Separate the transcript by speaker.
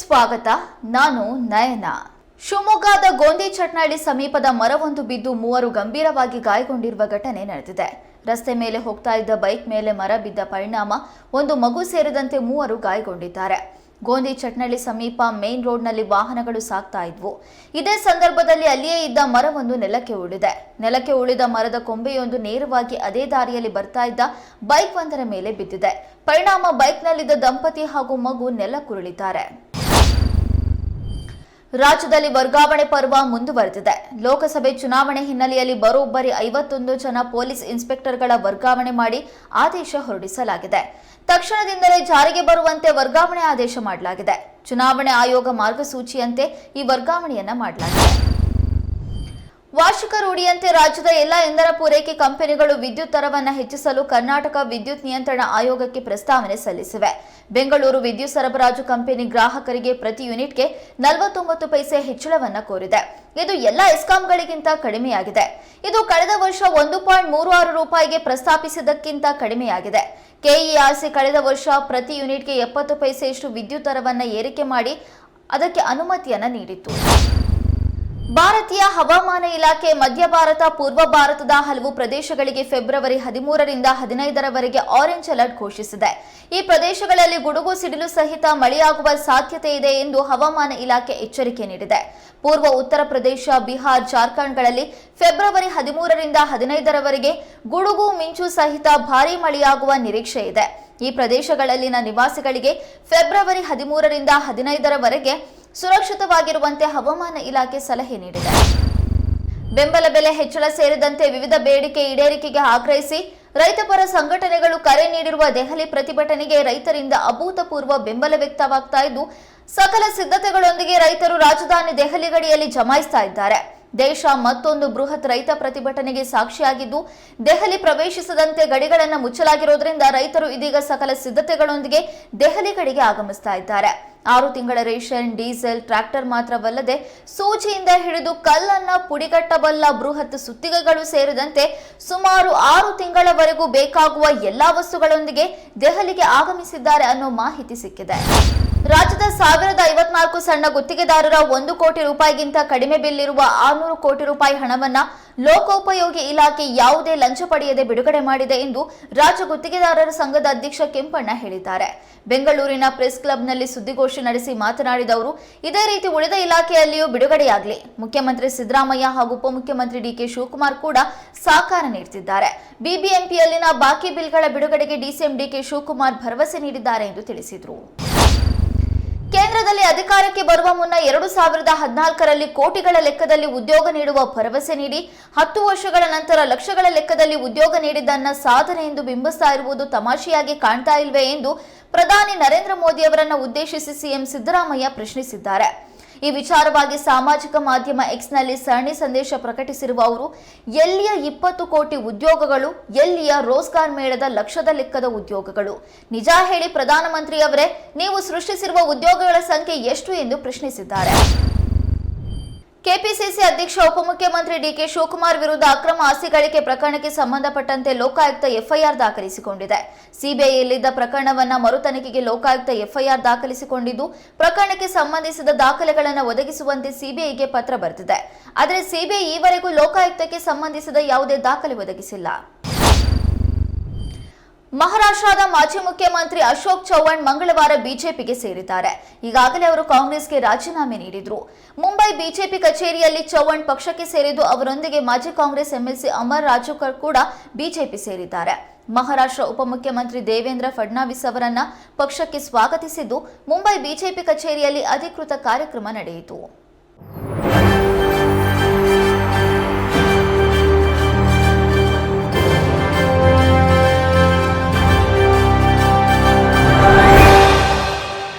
Speaker 1: ಸ್ವಾಗತ, ನಾನು ನಯನ. ಶಿವಮೊಗ್ಗದ ಗೋಂದಿ ಚಟ್ನಳ್ಳಿ ಸಮೀಪದ ಮರವೊಂದು ಬಿದ್ದು ಮೂವರು ಗಂಭೀರವಾಗಿ ಗಾಯಗೊಂಡಿರುವ ಘಟನೆ ನಡೆದಿದೆ. ರಸ್ತೆ ಮೇಲೆ ಹೋಗ್ತಾ ಇದ್ದ ಬೈಕ್ ಮೇಲೆ ಮರ ಬಿದ್ದ ಪರಿಣಾಮ, ಒಂದು ಮಗು ಸೇರಿದಂತೆ ಮೂವರು ಗಾಯಗೊಂಡಿದ್ದಾರೆ. ಗೋಂದಿ ಚಟ್ನಳ್ಳಿ ಸಮೀಪ ಮೇನ್ ರೋಡ್ನಲ್ಲಿ ವಾಹನಗಳು ಸಾಗ್ತಾ ಇದ್ವು. ಇದೇ ಸಂದರ್ಭದಲ್ಲಿ ಅಲ್ಲಿಯೇ ಇದ್ದ ಮರವೊಂದು ನೆಲಕ್ಕೆ ಉಳಿದೆ ನೆಲಕ್ಕೆ ಉಳಿದ ಮರದ ಕೊಂಬೆಯೊಂದು ನೇರವಾಗಿ ಅದೇ ದಾರಿಯಲ್ಲಿ ಬರ್ತಾ ಇದ್ದ ಬೈಕ್ ಒಂದರ ಮೇಲೆ ಬಿದ್ದಿದೆ. ಪರಿಣಾಮ ಬೈಕ್ನಲ್ಲಿದ್ದ ದಂಪತಿ ಹಾಗೂ ಮಗು ನೆಲಕ್ಕುರುಳಿದ್ದಾರೆ ರಾಜ್ಯದಲ್ಲಿ ವರ್ಗಾವಣೆ ಪರ್ವ ಮುಂದುವರೆದಿದೆ. ಲೋಕಸಭೆ ಚುನಾವಣೆ ಹಿನ್ನೆಲೆಯಲ್ಲಿ ಬರೋಬ್ಬರಿ ಐವತ್ತೊಂದು ಜನ ಪೊಲೀಸ್ ಇನ್ಸ್ಪೆಕ್ಟರ್ಗಳ ವರ್ಗಾವಣೆ ಮಾಡಿ ಆದೇಶ ಹೊರಡಿಸಲಾಗಿದೆ. ತಕ್ಷಣದಿಂದಲೇ ಜಾರಿಗೆ ಬರುವಂತೆ ವರ್ಗಾವಣೆ ಆದೇಶ ಮಾಡಲಾಗಿದೆ. ಚುನಾವಣೆ ಆಯೋಗ ಮಾರ್ಗಸೂಚಿಯಂತೆ ಈ ವರ್ಗಾವಣೆಯನ್ನ ಮಾಡಲಾಗಿದೆ. ವಾರ್ಷಿಕ ರೂಢಿಯಂತೆ ರಾಜ್ಯದ ಎಲ್ಲ ಇಂಧನ ಪೂರೈಕೆ ಕಂಪನಿಗಳು ವಿದ್ಯುತ್ ದರವನ್ನು ಹೆಚ್ಚಿಸಲು ಕರ್ನಾಟಕ ವಿದ್ಯುತ್ ನಿಯಂತ್ರಣ ಆಯೋಗಕ್ಕೆ ಪ್ರಸ್ತಾವನೆ ಸಲ್ಲಿಸಿವೆ. ಬೆಂಗಳೂರು ವಿದ್ಯುತ್ ಸರಬರಾಜು ಕಂಪನಿ ಗ್ರಾಹಕರಿಗೆ ಪ್ರತಿ ಯೂನಿಟ್ಗೆ ನಲವತ್ತೊಂಬತ್ತು ಪೈಸೆ ಹೆಚ್ಚಳವನ್ನು ಕೋರಿದೆ. ಇದು ಎಲ್ಲ ಎಸ್ಕಾಂಗಳಿಗಿಂತ ಕಡಿಮೆಯಾಗಿದೆ. ಇದು ಕಳೆದ ವರ್ಷ ಒಂದು ಪಾಯಿಂಟ್ ಮೂರು ಆರು ರೂಪಾಯಿಗೆ ಪ್ರಸ್ತಾಪಿಸಿದ್ದಕ್ಕಿಂತ ಕಡಿಮೆಯಾಗಿದೆ. ಕೆಇಆರ್ಸಿ ಕಳೆದ ವರ್ಷ ಪ್ರತಿ ಯೂನಿಟ್ಗೆ ಎಪ್ಪತ್ತು ಪೈಸೆಯಷ್ಟು ವಿದ್ಯುತ್ ದರವನ್ನು ಏರಿಕೆ ಮಾಡಿ ಅದಕ್ಕೆ ಅನುಮತಿಯನ್ನು ನೀಡಿತ್ತು. ಭಾರತೀಯ ಹವಾಮಾನ ಇಲಾಖೆ ಮಧ್ಯ ಭಾರತ, ಪೂರ್ವ ಭಾರತದ ಹಲವು ಪ್ರದೇಶಗಳಿಗೆ ಫೆಬ್ರವರಿ ಹದಿಮೂರರಿಂದ ಹದಿನೈದರವರೆಗೆ ಆರೆಂಜ್ ಅಲರ್ಟ್ ಘೋಷಿಸಿದೆ. ಈ ಪ್ರದೇಶಗಳಲ್ಲಿ ಗುಡುಗು, ಸಿಡಿಲು ಸಹಿತ ಮಳೆಯಾಗುವ ಸಾಧ್ಯತೆ ಇದೆ ಎಂದು ಹವಾಮಾನ ಇಲಾಖೆ ಎಚ್ಚರಿಕೆ ನೀಡಿದೆ. ಪೂರ್ವ ಉತ್ತರ ಪ್ರದೇಶ, ಬಿಹಾರ್, ಜಾರ್ಖಂಡ್ಗಳಲ್ಲಿ ಫೆಬ್ರವರಿ ಹದಿಮೂರರಿಂದ ಹದಿನೈದರವರೆಗೆ ಗುಡುಗು, ಮಿಂಚು ಸಹಿತ ಭಾರೀ ಮಳೆಯಾಗುವ ನಿರೀಕ್ಷೆ ಇದೆ. ಈ ಪ್ರದೇಶಗಳಲ್ಲಿನ ನಿವಾಸಿಗಳಿಗೆ ಫೆಬ್ರವರಿ ಹದಿಮೂರರಿಂದ ಹದಿನೈದರವರೆಗೆ ಸುರಕ್ಷಿತವಾಗಿರುವಂತೆ ಹವಾಮಾನ ಇಲಾಖೆ ಸಲಹೆ ನೀಡಿದೆ. ಬೆಂಬಲ ಬೆಲೆ ಹೆಚ್ಚಳ ಸೇರಿದಂತೆ ವಿವಿಧ ಬೇಡಿಕೆ ಈಡೇರಿಕೆಗೆ ಆಗ್ರಹಿಸಿ ರೈತಪರ ಸಂಘಟನೆಗಳು ಕರೆ ನೀಡಿರುವ ದೆಹಲಿ ಪ್ರತಿಭಟನೆಗೆ ರೈತರಿಂದ ಅಭೂತಪೂರ್ವ ಬೆಂಬಲ ವ್ಯಕ್ತವಾಗ್ತಾ ಇದ್ದು, ಸಕಲ ಸಿದ್ಧತೆಗಳೊಂದಿಗೆ ರೈತರು ರಾಜಧಾನಿ ದೆಹಲಿ ಗಡಿಯಲ್ಲಿ ಜಮಾಯಿಸ್ತಾ ಇದ್ದಾರೆ. ದೇಶ ಮತ್ತೊಂದು ಬೃಹತ್ ರೈತ ಪ್ರತಿಭಟನೆಗೆ ಸಾಕ್ಷಿಯಾಗಿದ್ದು, ದೆಹಲಿ ಪ್ರವೇಶಿಸದಂತೆ ಗಡಿಗಳನ್ನು ಮುಚ್ಚಲಾಗಿರೋದ್ರಿಂದ ರೈತರು ಇದೀಗ ಸಕಲ ಸಿದ್ಧತೆಗಳೊಂದಿಗೆ ದೆಹಲಿ ಕಡೆಗೆ ಆಗಮಿಸ್ತಾ ಇದ್ದಾರೆ. ಆರು ತಿಂಗಳ ರೇಷನ್, ಡೀಸೆಲ್, ಟ್ರ್ಯಾಕ್ಟರ್ ಮಾತ್ರವಲ್ಲದೆ ಸೂಚಿಯಿಂದ ಹಿಡಿದು ಕಲ್ಲನ್ನ ಪುಡಿಗಟ್ಟಬಲ್ಲ ಬೃಹತ್ ಸುತ್ತಿಗೆಗಳು ಸೇರಿದಂತೆ ಸುಮಾರು ಆರು ತಿಂಗಳವರೆಗೂ ಬೇಕಾಗುವ ಎಲ್ಲಾ ವಸ್ತುಗಳೊಂದಿಗೆ ದೆಹಲಿಗೆ ಆಗಮಿಸಿದ್ದಾರೆ ಅನ್ನೋ ಮಾಹಿತಿ ಸಿಕ್ಕಿದೆ. ರಾಜ್ಯದ ಸಾವಿರದ ಐವತ್ನಾಲ್ಕು ಸಣ್ಣ ಗುತ್ತಿಗೆದಾರರ ಒಂದು ಕೋಟಿ ರೂಪಾಯಿಗಿಂತ ಕಡಿಮೆ ಬಿಲ್ ಇರುವ ಆರುನೂರು ಕೋಟಿ ರೂಪಾಯಿ ಹಣವನ್ನ ಲೋಕೋಪಯೋಗಿ ಇಲಾಖೆ ಯಾವುದೇ ಲಂಚ ಪಡೆಯದೆ ಬಿಡುಗಡೆ ಮಾಡಿದೆ ಎಂದು ರಾಜ್ಯ ಗುತ್ತಿಗೆದಾರರ ಸಂಘದ ಅಧ್ಯಕ್ಷ ಕೆಂಪಣ್ಣ ಹೇಳಿದ್ದಾರೆ. ಬೆಂಗಳೂರಿನ ಪ್ರೆಸ್ ಕ್ಲಬ್ನಲ್ಲಿ ಸುದ್ದಿಗೋಷ್ಠಿ ನಡೆಸಿ ಮಾತನಾಡಿದ ಅವರು, ಇದೇ ರೀತಿ ಉಳಿದ ಇಲಾಖೆಯಲ್ಲಿಯೂ ಬಿಡುಗಡೆಯಾಗಲಿ. ಮುಖ್ಯಮಂತ್ರಿ ಸಿದ್ದರಾಮಯ್ಯ ಹಾಗೂ ಉಪಮುಖ್ಯಮಂತ್ರಿ ಡಿಕೆ ಶಿವಕುಮಾರ್ ಕೂಡ ಸಹಕಾರ ನೀಡುತ್ತಿದ್ದಾರೆ. ಬಿಬಿಎಂಪಿಯಲ್ಲಿನ ಬಾಕಿ ಬಿಲ್ಗಳ ಬಿಡುಗಡೆಗೆ ಡಿಸಿಎಂ ಡಿಕೆ ಶಿವಕುಮಾರ್ ಭರವಸೆ ನೀಡಿದ್ದಾರೆ ಎಂದು ತಿಳಿಸಿದರು. ಕೇಂದ್ರದಲ್ಲಿ ಅಧಿಕಾರಕ್ಕೆ ಬರುವ ಮುನ್ನ ಎರಡು ಸಾವಿರದ ಹದಿನಾಲ್ಕರಲ್ಲಿ ಕೋಟಿಗಳ ಲೆಕ್ಕದಲ್ಲಿ ಉದ್ಯೋಗ ನೀಡುವ ಭರವಸೆ ನೀಡಿ, ಹತ್ತು ವರ್ಷಗಳ ನಂತರ ಲಕ್ಷಗಳ ಲೆಕ್ಕದಲ್ಲಿ ಉದ್ಯೋಗ ನೀಡಿದ್ದನ್ನ ಸಾಧನೆ ಎಂದು ಬಿಂಬಿಸ್ತಾ ಇರುವುದು ತಮಾಷೆಯಾಗಿ ಕಾಣ್ತಾ ಇಲ್ವೇ ಎಂದು ಪ್ರಧಾನಿ ನರೇಂದ್ರ ಮೋದಿ ಅವರನ್ನು ಉದ್ದೇಶಿಸಿ ಸಿಎಂ ಸಿದ್ದರಾಮಯ್ಯ ಪ್ರಶ್ನಿಸಿದ್ದಾರೆ. ಈ ವಿಚಾರವಾಗಿ ಸಾಮಾಜಿಕ ಮಾಧ್ಯಮ ಎಕ್ಸ್ನಲ್ಲಿ ಸರಣಿ ಸಂದೇಶ ಪ್ರಕಟಿಸಿರುವ ಅವರು, ಎಲ್ಲಿಯ ಇಪ್ಪತ್ತು ಕೋಟಿ ಉದ್ಯೋಗಗಳು, ಎಲ್ಲಿಯ ರೋಜ್ಗಾರ್ ಮೇಳದ ಲಕ್ಷದ ಲೆಕ್ಕದ ಉದ್ಯೋಗಗಳು? ನಿಜ ಹೇಳಿ ಪ್ರಧಾನಮಂತ್ರಿಯವರೇ, ನೀವು ಸೃಷ್ಟಿಸಿರುವ ಉದ್ಯೋಗಗಳ ಸಂಖ್ಯೆ ಎಷ್ಟು ಎಂದು ಪ್ರಶ್ನಿಸಿದ್ದಾರೆ. ಕೆಪಿಸಿಸಿ ಅಧ್ಯಕ್ಷ, ಉಪಮುಖ್ಯಮಂತ್ರಿ ಡಿಕೆ ಶಿವಕುಮಾರ್ ವಿರುದ್ಧ ಅಕ್ರಮ ಆಸ್ತಿ ಗಳಿಕೆ ಪ್ರಕರಣಕ್ಕೆ ಸಂಬಂಧಪಟ್ಟಂತೆ ಲೋಕಾಯುಕ್ತ ಎಫ್ಐಆರ್ ದಾಖಲಿಸಿಕೊಂಡಿದೆ. ಸಿಬಿಐಯಲ್ಲಿದ್ದ ಪ್ರಕರಣವನ್ನ ಮರುತನಿಖೆಗೆ ಲೋಕಾಯುಕ್ತ ಎಫ್ಐಆರ್ ದಾಖಲಿಸಿಕೊಂಡಿದ್ದು, ಪ್ರಕರಣಕ್ಕೆ ಸಂಬಂಧಿಸಿದ ದಾಖಲೆಗಳನ್ನು ಒದಗಿಸುವಂತೆ ಸಿಬಿಐಗೆ ಪತ್ರ ಬರೆದಿದೆ ಆದರೆ ಸಿಬಿಐ ಈವರೆಗೂ ಲೋಕಾಯುಕ್ತಕ್ಕೆ ಸಂಬಂಧಿಸಿದ ಯಾವುದೇ ದಾಖಲೆ ಒದಗಿಸಿಲ್ಲ. ಮಹಾರಾಷ್ಟ್ರದ ಮಾಜಿ ಮುಖ್ಯಮಂತ್ರಿ ಅಶೋಕ್ ಚೌಹಾಣ್ ಮಂಗಳವಾರ ಬಿಜೆಪಿಗೆ ಸೇರಿದ್ದಾರೆ. ಈಗಾಗಲೇ ಅವರು ಕಾಂಗ್ರೆಸ್ಗೆ ರಾಜೀನಾಮೆ ನೀಡಿದ್ರು. ಮುಂಬೈ ಬಿಜೆಪಿ ಕಚೇರಿಯಲ್ಲಿ ಚೌಹಾಣ್ ಪಕ್ಷಕ್ಕೆ ಸೇರಿದ್ದು ಅವರೊಂದಿಗೆ ಮಾಜಿ ಕಾಂಗ್ರೆಸ್ ಎಂಎಲ್ಸಿ ಅಮರ್ ರಾಜುಕರ್ ಕೂಡ ಬಿಜೆಪಿ ಸೇರಿದ್ದಾರೆ. ಮಹಾರಾಷ್ಟ್ರ ಉಪಮುಖ್ಯಮಂತ್ರಿ ದೇವೇಂದ್ರ ಫಡ್ನಾವಿಸ್ ಅವರನ್ನ ಪಕ್ಷಕ್ಕೆ ಸ್ವಾಗತಿಸಿದ್ದು ಮುಂಬೈ ಬಿಜೆಪಿ ಕಚೇರಿಯಲ್ಲಿ ಅಧಿಕೃತ ಕಾರ್ಯಕ್ರಮ ನಡೆಯಿತು.